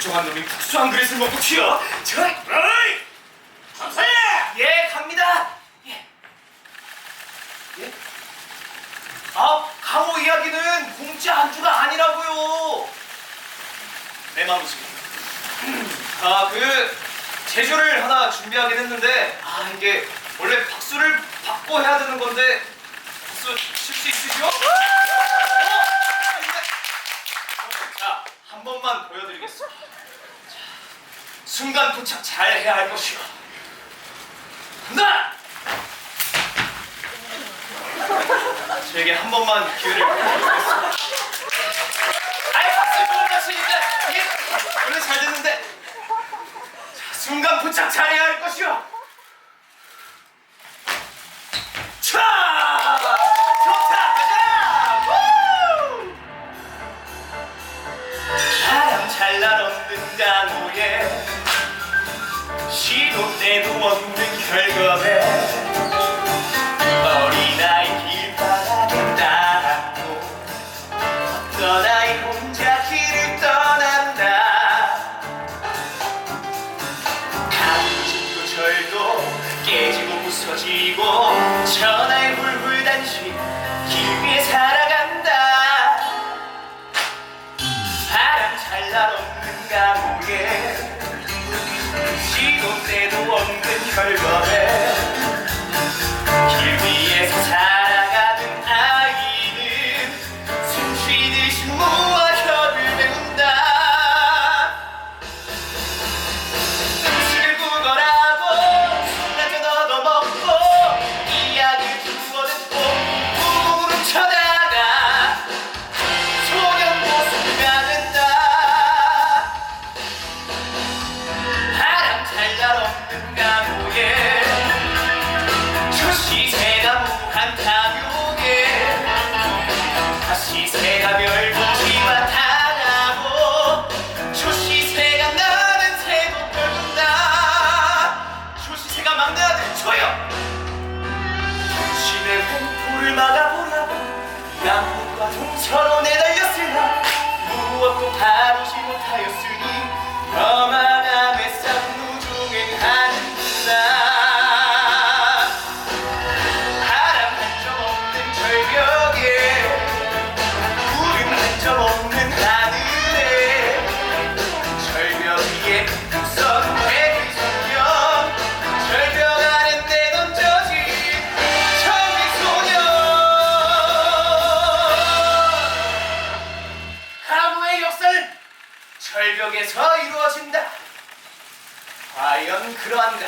멀쩡한 놈이 국수 한 그릇을 먹고 튀어. 저, 어이! 전사야! 예, 갑니다. 예. 예? 아, 강호 이야기는 공짜 안주가 아니라고요. 내 마음이지. 아, 그 제주를 하나 준비하긴 했는데, 아 이게 원래 박수를 받고 해야 되는 건데, 박수 칠 수 있으시죠? 어? 자, 한 번만 보여드리겠습니다. 자, 순간 도착 잘 해야 할 것이요. 간다! 저에게 한 번만 기회를 부탁드리겠습니다. 아이 박수 좋은 자식인데 이게 원래 잘 됐는데 자, 순간 포착 잘 해야 할 것이요. 부서지고 전화에 단신 길 위에 살아간다. 바람 잘날 없는 가무에 시도 때도 없는 결과에 길 위에서 살 횡포를 막아보라고 남북과 동서로 내달렸으나 무엇도 다루지 못하였으 절벽에서 이루어진다. 과연 그러한가